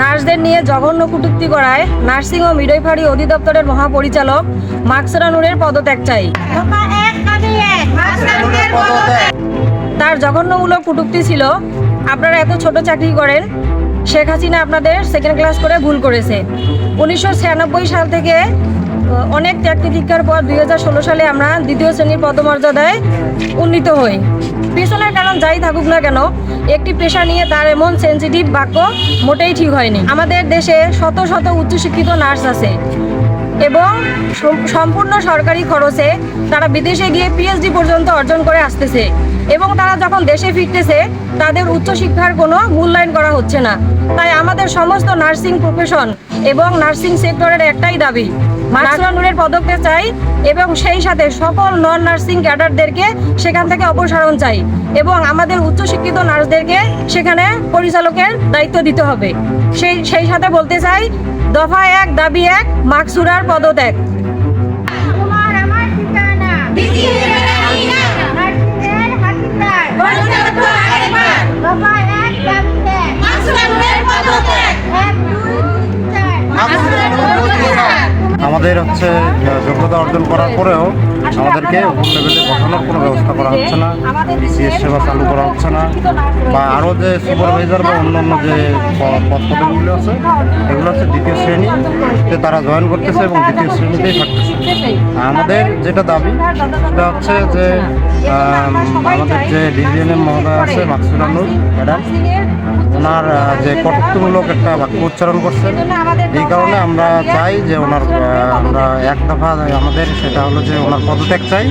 নার্সদের নিয়ে জঘন্য কটূক্তি করায় নার্সিং ও মিডওয়াইফারি অধিদপ্তরের মহাপরিচালক মাকসুরা নূরের পদত্যাগ চাই। তার জঘন্যমূলক কটূক্তি ছিল, আপনারা এত ছোট চাকরি করেন, শেখ হাসিনা আপনাদের সেকেন্ড ক্লাস করে ভুল করেছে। উনিশশো ছিয়ানব্বই সাল থেকে অনেক ত্যাগ তিতিক্ষার পর দুই হাজার ষোলো সালে আমরা দ্বিতীয় শ্রেণির পদমর্যাদায় উন্নীত হই। পিছনের কারণ যাই থাকুক না কেন, একটি পেশা নিয়ে তার এমন সেন্সিটিভ বাক্য মোটেই ঠিক হয়নি। আমাদের দেশে শত শত উচ্চশিক্ষিত নার্স আছে এবং সম্পূর্ণ সরকারি খরচে তারা বিদেশে গিয়ে পিএইচডি পর্যন্ত অর্জন করে আসতেছে এবং তারা যখন দেশে ফিরতেছে, তাদের উচ্চশিক্ষার কোনো মূল্যায়ন করা হচ্ছে না। তাই আমাদের সমস্ত নার্সিং প্রফেশন এবং নার্সিং সেক্টরের একটাই দাবি মার্সুলা নূরের পদত্যাগ চাই এবং সেই সাথে সকল নন নার্সিং ক্যাডারদেরকে সেখান থেকে অপসারণ চাই এবং আমাদের উচ্চশিক্ষিত নার্সদেরকে সেখানে পরিচালকের দায়িত্ব দিতে হবে। সেই সেই সাথে বলতে চাই, দফা এক, দাবি এক, মাকসুরার পদত্যাগ। আমাদের হচ্ছে যোগ্যতা অর্জন করার পরেও আমাদেরকে উপর লেভেলে বসানোর কোনো ব্যবস্থা করা হচ্ছে না বিসিএস সেবা চালু করা হচ্ছে না, বা আরও যে সুপারভাইজার বা অন্যান্য যে প- পদ পদগুলো আছে, এগুলো হচ্ছে দ্বিতীয় শ্রেণীতে তারা জয়েন করতেছে এবং দ্বিতীয় শ্রেণীতেই থাকতেছে। আমাদের যেটা দাবি, সেটা হচ্ছে যে আমাদের যে ডিজিএনএম মহোদয় আছে মাকসুরানুর ম্যাডাম ওনার যে কর্তৃত্বমূলক একটা বাক্য উচ্চারণ করছেন, এই কারণে আমরা চাই যে ওনার আমরা এক দফা আমাদের, সেটা হলো যে ওনার পদত্যাগ চাই।